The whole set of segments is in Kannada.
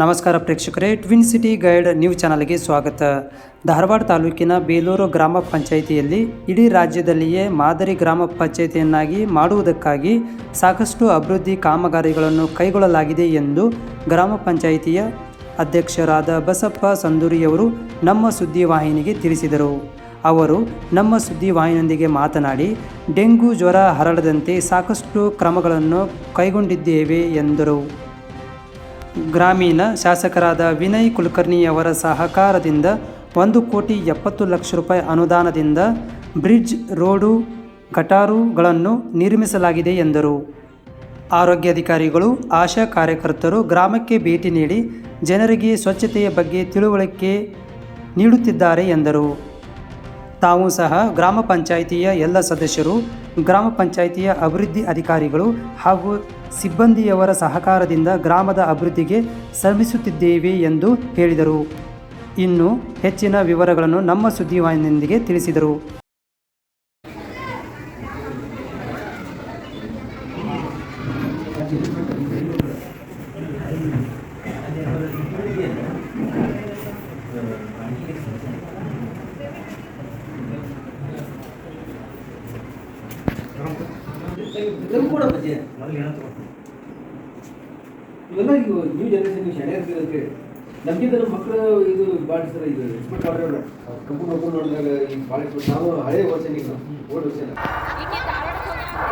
ನಮಸ್ಕಾರ ಪ್ರೇಕ್ಷಕರೇ ಟ್ವಿನ್ ಸಿಟಿ ಗೈಡ್ ನ್ಯೂಸ್ ಚಾನಲ್ಗೆ ಸ್ವಾಗತ. ಧಾರವಾಡ ತಾಲೂಕಿನ ಬೇಲೂರು ಗ್ರಾಮ ಪಂಚಾಯಿತಿಯಲ್ಲಿ ಇಡೀ ರಾಜ್ಯದಲ್ಲಿಯೇ ಮಾದರಿ ಗ್ರಾಮ ಪಂಚಾಯಿತಿಯನ್ನಾಗಿ ಮಾಡುವುದಕ್ಕಾಗಿ ಸಾಕಷ್ಟು ಅಭಿವೃದ್ಧಿ ಕಾಮಗಾರಿಗಳನ್ನು ಕೈಗೊಳ್ಳಲಾಗಿದೆ ಎಂದು ಗ್ರಾಮ ಪಂಚಾಯಿತಿಯ ಅಧ್ಯಕ್ಷರಾದ ಬಸಪ್ಪ ಸಂದೂರಿಯವರು ನಮ್ಮ ಸುದ್ದಿವಾಹಿನಿಗೆ ತಿಳಿಸಿದರು. ಅವರು ನಮ್ಮ ಸುದ್ದಿವಾಹಿನಿಯೊಂದಿಗೆ ಮಾತನಾಡಿ, ಡೆಂಗು ಜ್ವರ ಹರಡದಂತೆ ಸಾಕಷ್ಟು ಕ್ರಮಗಳನ್ನು ಕೈಗೊಂಡಿದ್ದೇವೆ ಎಂದರು. ಗ್ರಾಮೀಣ ಶಾಸಕರಾದ ವಿನಯ್ ಕುಲಕರ್ಣಿಯವರ ಸಹಕಾರದಿಂದ ಒಂದು ಕೋಟಿ ಎಪ್ಪತ್ತು ಲಕ್ಷ ರೂಪಾಯಿ ಅನುದಾನದಿಂದ ಬ್ರಿಡ್ಜ್ ರೋಡು ಗಟಾರುಗಳನ್ನು ನಿರ್ಮಿಸಲಾಗಿದೆ ಎಂದರು. ಆರೋಗ್ಯಾಧಿಕಾರಿಗಳು ಆಶಾ ಕಾರ್ಯಕರ್ತರು ಗ್ರಾಮಕ್ಕೆ ಭೇಟಿ ನೀಡಿ ಜನರಿಗೆ ಸ್ವಚ್ಛತೆಯ ಬಗ್ಗೆ ತಿಳುವಳಿಕೆ ನೀಡುತ್ತಿದ್ದಾರೆ ಎಂದರು. ತಾವು ಸಹ ಗ್ರಾಮ ಪಂಚಾಯಿತಿಯ ಎಲ್ಲ ಸದಸ್ಯರು ಗ್ರಾಮ ಪಂಚಾಯಿತಿಯ ಅಭಿವೃದ್ಧಿ ಅಧಿಕಾರಿಗಳು ಹಾಗೂ ಸಿಬ್ಬಂದಿಯವರ ಸಹಕಾರದಿಂದ ಗ್ರಾಮದ ಅಭಿವೃದ್ಧಿಗೆ ಶ್ರಮಿಸುತ್ತಿದ್ದೇವೆ ಎಂದು ಹೇಳಿದರು. ಇನ್ನು ಹೆಚ್ಚಿನ ವಿವರಗಳನ್ನು ನಮ್ಮ ಸುದ್ದಿವಾಹಿನಿಯೊಂದಿಗೆ ತಿಳಿಸಿದರು. ಇದನ್ನು ಕೂಡ ಬಜ್ಜೆ ಇವೆಲ್ಲ ಈಗ ನ್ಯೂ ಜನರೇಷನ್ ಶಾಣೆ ಇರ್ತೀರ ಅಂತೇಳಿ ನಮ್ಗಿಂತ ನಮ್ಮ ಮಕ್ಕಳು ಇದು ಭಾಳ ಇದು ಎಕ್ಸ್ಪರ್ಟ್ ಮಾಡಿರೋಣ ಕಂಪನಿ ಓಪನ್ ನೋಡಿದಾಗ ಈಗ ಭಾಳ ನಾವು ಹಳೆ ವರ್ಷ ಈಗ ಓಲ್ಡ್ ವರ್ಷನ.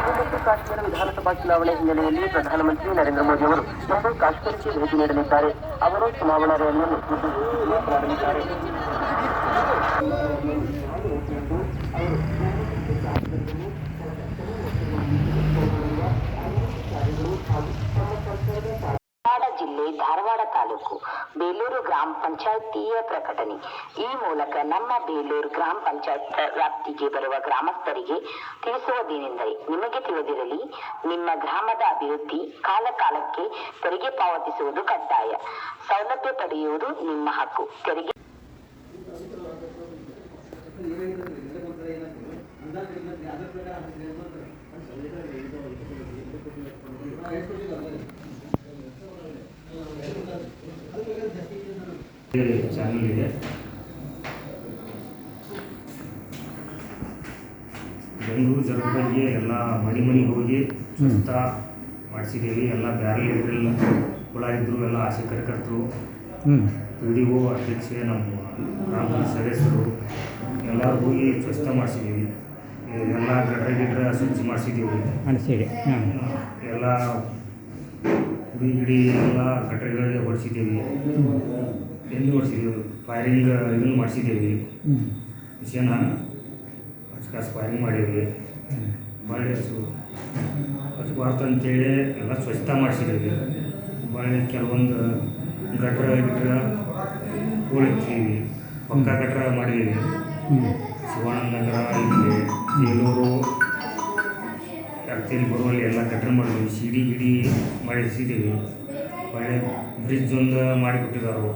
ಜಮ್ಮು ಕಾಶ್ಮೀರ ವಿಧಾನಸಭಾ ಚುನಾವಣೆ ಹಿನ್ನೆಲೆಯಲ್ಲಿ ಪ್ರಧಾನಮಂತ್ರಿ ನರೇಂದ್ರ ಮೋದಿ ಅವರು ಇಂದು ಕಾಶ್ಮೀರಕ್ಕೆ ಭೇಟಿ ನೀಡಲಿದ್ದಾರೆ ಅವರು ಚುನಾವಣಾ ರ್ಯಾಲಿಯನ್ನು ಉದ್ದೇಶಿಸಿ ಮಾತನಾಡಲಿದ್ದಾರೆ ಬೇಲೂರು ಗ್ರಾಮ ಪಂಚಾಯಿತಿಯ ಪ್ರಕಟಣೆ. ಈ ಮೂಲಕ ನಮ್ಮ ಬೇಲೂರು ಗ್ರಾಮ ಪಂಚಾಯತ್ ವ್ಯಾಪ್ತಿಗೆ ಬರುವ ಗ್ರಾಮಸ್ಥರಿಗೆ ತಿಳಿಸುವುದೇನೆಂದರೆ, ನಿಮಗೆ ತಿಳಿದಿರಲಿ, ನಿಮ್ಮ ಗ್ರಾಮದ ಅಭಿವೃದ್ಧಿ ಕಾಲ ಕಾಲಕ್ಕೆ ತೆರಿಗೆ ಪಾವತಿಸುವುದು ಕಡ್ಡಾಯ. ಸೌಲಭ್ಯ ಪಡೆಯುವುದು ನಿಮ್ಮ ಹಕ್ಕು. ತೆರಿಗೆ ಚಾನಲ್ ಇದೆ ಬೆಂಗಳೂರು ಬಗ್ಗೆ ಎಲ್ಲ ಮನೆ ಮನೆಗೆ ಹೋಗಿ ಸ್ವಚ್ಛ ಮಾಡಿಸಿದ್ದೀವಿ. ಎಲ್ಲ ಬ್ಯಾರಲ್ ಇದ್ರೆಲ್ಲ ಹುಳ ಇದ್ದರು ಎಲ್ಲ ಆಸೆ ಕಾರ್ಯಕರ್ತರು ಪಿ ಡಿ ಒ ಅಧ್ಯಕ್ಷೆ ನಮ್ಮ ಗ್ರಾಮದ ಸದಸ್ಯರು ಎಲ್ಲರೂ ಹೋಗಿ ಸ್ವಚ್ಛ ಮಾಡಿಸಿದ್ದೀವಿ. ಎಲ್ಲ ಗಡ್ರ ಗಿಡ್ರ ಸ್ವಚ್ಛ ಮಾಡಿಸಿದ್ದೀವಿ. ಎಲ್ಲ ಗಿಡಿ ಎಲ್ಲ ಕಟ್ಟಡಗಳಿಗೆ ಹೊಡಿಸಿದ್ದೇವೆ ಎಲ್ಲಿ ಹೊಡಿಸಿದ್ದೇವೆ ಫೈರಿಂಗ್, ಇದನ್ನು ಮಾಡಿಸಿದ್ದೇವೆ. ವಿಷಯನ ಮಿಷನ್ ಕಾಸು ಫೈರಿಂಗ್ ಮಾಡಿದ್ದೇವೆ. ಬಳ್ಳಿ ಹಸು ಬಾರ್ತು ಅಂತೇಳಿ ಎಲ್ಲ ಸ್ವಚ್ಛತಾ ಮಾಡಿಸಿದ್ದೇವೆ. ಹೊಳ್ಳಿ ಕೆಲವೊಂದು ಗಟ್ರ ಗಿಟ್ರ ಉಳಿತೀವಿ ಪಕ್ಕ ಗಟ್ರ ಮಾಡಿದ್ದೀವಿ. ಶಿವಾನಂದ ನಗರ ಇಲ್ಲಿ ಬೇಲೂರು ಕರ್ತಿಲಿ ಬರುವಲ್ಲಿ ಎಲ್ಲ ಕಟ್ಟಡ ಮಾಡಿದ್ವಿ ಸಿಡಿ ಗಿಡಿ ಮಾಡಿಸಿದ್ದೀವಿ ಒಳ್ಳೆ ಬ್ರಿಡ್ಜ್ ಒಂದು ಮಾಡಿಕೊಟ್ಟಿದ್ದಾರೆ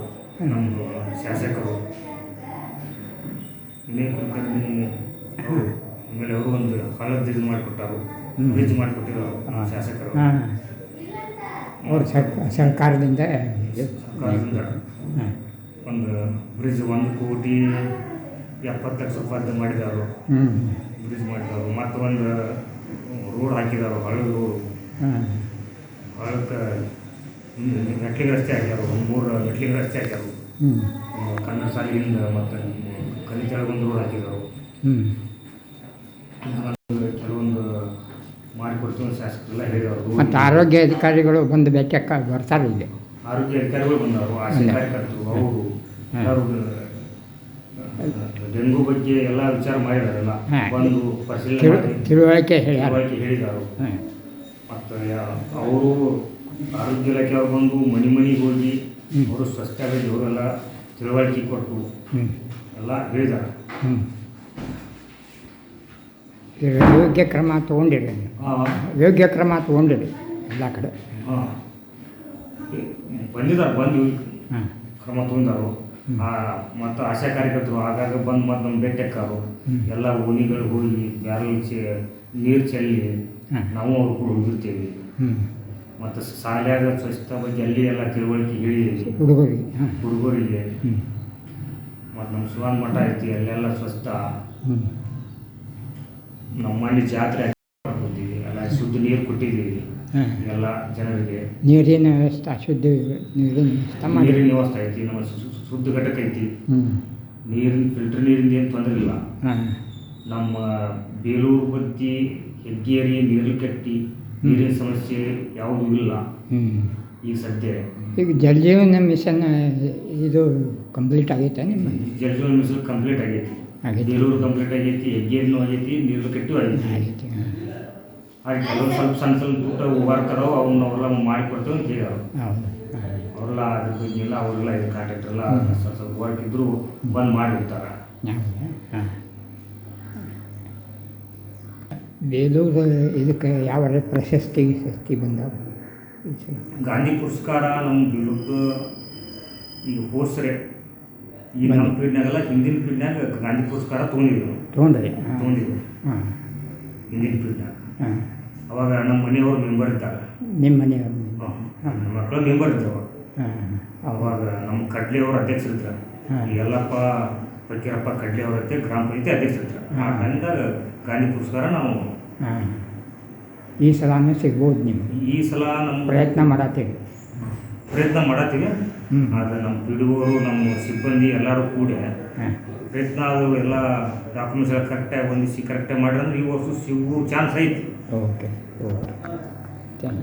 ನಮ್ಮದು ಶಾಸಕರು. ವಿನಯ್ ಕುಲಕರ್ಣಿ ಆಮೇಲೆ ಅವರು ಒಂದು ಕಾಲದ ಇದು ಮಾಡಿಕೊಟ್ಟಾರು. ಬ್ರಿಡ್ಜ್ ಮಾಡಿಕೊಟ್ಟಿದ್ದಾರೆ ಶಾಸಕರು. ಅವ್ರ ಇದು ಸರ್ಕಾರದಿಂದ ಒಂದು ಬ್ರಿಡ್ಜ್ ಒಂದು ಕೋಟಿ ಎಪ್ಪತ್ತು ಲಕ್ಷ ರೂಪಾಯಿ ಮಾಡಿದಾರು. ಬ್ರಿಡ್ಜ್ ಮಾಡಿದಾರು. ಮತ್ತು ಒಂದು ರೋಡ್ ಹಾಕಿದಾರೆ ಹಳ್ಳಿ ರೋಡು ಹಳ್ಳಕ್ಕೆ ಮೆಟ್ಲಿಗೆ ರಸ್ತೆ ಹಾಕ್ಯಾರ ಒಂದು ಮೂರು ಮೆಟ್ಲಿಗೆ ರಸ್ತೆ ಹಾಕ್ಯಾರ. ಹ್ಞೂ ಕನ್ನಡ ಶಾಲೆಯಿಂದ ಮತ್ತು ಕಲಿತಳ ಒಂದು ರೋಡ್ ಹಾಕಿದರು. ಕೆಲವೊಂದು ಮಾಡಿಕೊಡ್ತೀವಿ ಶಾಸಕರೆಲ್ಲ ಹೇಳಿದವರು. ಮತ್ತು ಆರೋಗ್ಯ ಅಧಿಕಾರಿಗಳು ಬಂದು ಬೆಟ್ಟಕ್ಕ ಬರ್ತಾರೆ ಇಲ್ಲಿ? ಆರೋಗ್ಯ ಅಧಿಕಾರಿಗಳು ಬಂದವರು ಆಶಾ. ಕಾರ್ಯಕರ್ತರು ಅವರು ಡೆಂಗು ಬಗ್ಗೆ ಎಲ್ಲ ವಿಚಾರ ಮಾಡಿದಾರೆಲ್ಲ. ಬಂದು ಪರಿಶೀಲನೆ ಮಾಡಿ ತಿಳುವಳಿಕೆ ಹೇಳ್ಯಾರ. ತಿಳುವಳಿಕೆ ಹೇಳಿದರು. ಮತ್ತು ಅವರು ಆರೋಗ್ಯ ಇಲಾಖೆಯವ್ರು ಬಂದು ಮನೆ ಮನೆಗೆ ಹೋಗಿ. ಅವರು ಸ್ವಚ್ಛ ಆಗಿ ಅವರೆಲ್ಲ ತಿಳುವಳಿಕೆ ಕೊಟ್ಟು ಎಲ್ಲ ಹೇಳಿದಾರೆ. ಯೋಗ್ಯ ಕ್ರಮ ತೊಗೊಂಡಿರಿ. ಯೋಗ್ಯ ಕ್ರಮ ತೊಗೊಂಡಿರಿ ಎಲ್ಲ ಕಡೆ. ಹಾಂ. ಬಂದಿದ್ದಾರೆ ಬಂದು ಕ್ರಮ ತೊಗೊಂಡಾರು. ಮತ್ತು ಆಶಾ ಕಾರ್ಯಕರ್ತರು ಆಗಾಗ ಬಂದು ಮತ್ತು ನಮ್ಮ ಹ್ಮ್. ಎಲ್ಲ ಓಣಿಗಳು ಹೋಗಿ ಬ್ಯಾರಲ್ ಚೆ ನೀರು ಚೆಲ್ಲಿ ನಾವು ಅವ್ರು ಕೂಡ ಹೋಗಿರ್ತೀವಿ. ಮತ್ತು ಶಾಲ್ಯಾಗ ಸ್ವಚ್ಛತೆ ಬಗ್ಗೆ ಅಲ್ಲಿ ಎಲ್ಲ ತಿಳುವಳಿಕೆ ಹೇಳಿ ಹುಡುಗರಿಗೆ ಹುಡುಗರಿಗೆ. ಮತ್ತು ನಮ್ಮ ಸುಗಾನ್ ಮಠ ಐತಿ ಅಲ್ಲೆಲ್ಲ ಸ್ವಚ್ಛ ನಮ್ಮ ಮನೆ ಜಾತ್ರೆ ಮಾಡ್ಕೊತೀವಿ. ಎಲ್ಲ ಶುದ್ಧ ನೀರು ಕೊಟ್ಟಿದ್ದೀವಿ ಎಲ್ಲ ಜನರಿಗೆ ನೀರಿನ ವ್ಯವಸ್ಥೆ ಶುದ್ಧ ನೀರಿನ ವ್ಯವಸ್ಥೆ ಮಾಡಿ. ನೀರಿನ ವ್ಯವಸ್ಥೆ ಐತಿ. ನಮ್ಮ ಶುದ್ಧ ಘಟಕ ಐತಿ. ನೀರಿನ ಫಿಲ್ಟರ್ ನೀರಿಂದ ಏನು ತೊಂದರೆ ಇಲ್ಲ. ನಮ್ಮ ಬೇಲೂರು ಬತ್ತಿ ಹೆಗ್ಗೇರಿ ನೀರ್ಲಕಟ್ಟಿ ನೀರಿನ ಸಮಸ್ಯೆ ಯಾವುದೂ ಇಲ್ಲ. ಈಗ ಸದ್ಯ. ಈಗ ಜಲಜೀವನ ಮಿಷನ್ ಇದು ಕಂಪ್ಲೀಟ್ ಆಗೈತೆ ನಿಮ್ಮ ಜಲಜೀವನ ಮಿಷನ್ ಕಂಪ್ಲೀಟ್ ಆಗೈತಿ. ಬೇಲೂರು ಕಂಪ್ಲೀಟ್ ಆಗೈತಿ ಹೆಗ್ಗೇರಿನೂ ಆಗೈತಿ ನೀರು ಕಟ್ಟಿಯೂ ಆಗೈತಿ. ಹಾಗೆ ಕೆಲವು ಸ್ವಲ್ಪ ಸಣ್ಣ ಸಣ್ಣ ಊಟ ಹೋಗಾಡ್ತಾರೋ ಅವನ್ನ ಅವರೆಲ್ಲ ಮಾಡಿಕೊಡ್ತೇವೆ ಅಂತ ಹೇಳೋರು ಹೌದು. ಅವರೆಲ್ಲ ಅದ್ರ ಬಗ್ಗೆ ಎಲ್ಲ ಅವರೆಲ್ಲ ಇದು ಕಾಂಟ್ಯಾಕ್ಟ್ ಎಲ್ಲ ಸ್ವಲ್ಪ ಸ್ವಲ್ಪ ವರ್ಕ್ ಇದ್ದರೂ ಬಂದ್ ಮಾಡಿರ್ತಾರೆ. ಹಾಂ. ಬೇಲೂರು ಇದಕ್ಕೆ ಯಾವ ಪ್ರಶಸ್ತಿ ಶಸ್ತಿ ಬಂದಾವ? ಗಾಂಧಿ ಪುರಸ್ಕಾರ ನಮ್ಮ ವಿರುದ್ಧ ಈಗ ಹೋಸ್ರೆ. ಈ ನಮ್ಮ ಪೀಡ್ನಾಗೆಲ್ಲ ಹಿಂದಿನ ಪೀಡ್ನಾಗ ಗಾಂಧಿ ಪುರಸ್ಕಾರ ತೊಗೊಂಡಿದ್ರು. ತೊಗೊಂಡ್ರಿ. ತಗೊಂಡಿದ್ರು. ಹಿಂದಿನ ಪೀಡ್ನಾಗ ಹಾಂ. ಅವಾಗ ನಮ್ಮ ಮನೆಯವರು ಮೆಂಬರ್ ಇದ್ದಾಗ ನಿಮ್ಮ ಮನೆಯವ್ರ ನಮ್ಮ ಮಕ್ಕಳು ಮೆಂಬರ್ ಇದ್ದವು ಹಾಂ ಅವಾಗ ನಮ್ಮ ಕಡ್ಲೆಯವರು ಅಧ್ಯಕ್ಷರಿದ್ರು ಯಲ್ಲಪ್ಪ ಫಕೀರಪ್ಪ ಕಡ್ಲೆಯವ್ರ ಹತ್ತೆ ಗ್ರಾಮ ಪಂಚಾಯತಿ ಅಧ್ಯಕ್ಷರಿದ್ರು ಆ. ಟೈಮ್ದಾಗ ಗಾಂಧಿ ಪುರಸ್ಕಾರ ನಾವು ಹಾಂ ಈ ಸಲಾನು ಸಿಗ್ಬೋದು ನಿಮ್ಗೆ? ಈ ಸಲ ನಮ್ಮ ಪ್ರಯತ್ನ ಮಾಡತ್ತೀವಿ ಪ್ರಯತ್ನ ಮಾಡತ್ತೀವಿ. ಆದರೆ ನಮ್ಮ ಪಿ ನಮ್ಮ ಸಿಬ್ಬಂದಿ ಎಲ್ಲರೂ ಕೂಡಿ ಪ್ರಯತ್ನ ಅದು ಎಲ್ಲ ಡಾಕ್ಯುಮೆಂಟ್ಸ್ ಎಲ್ಲ ಕರೆಕ್ಟಾಗಿ ಹೊಂದಿಸಿ ಕರೆಕ್ಟಾಗಿ ಮಾಡಿದ್ರೆ ಈ ವರ್ಷ ಸಿಗುವ ಚಾನ್ಸ್ ಐತಿ. ಓಕೆ. 哦，这样。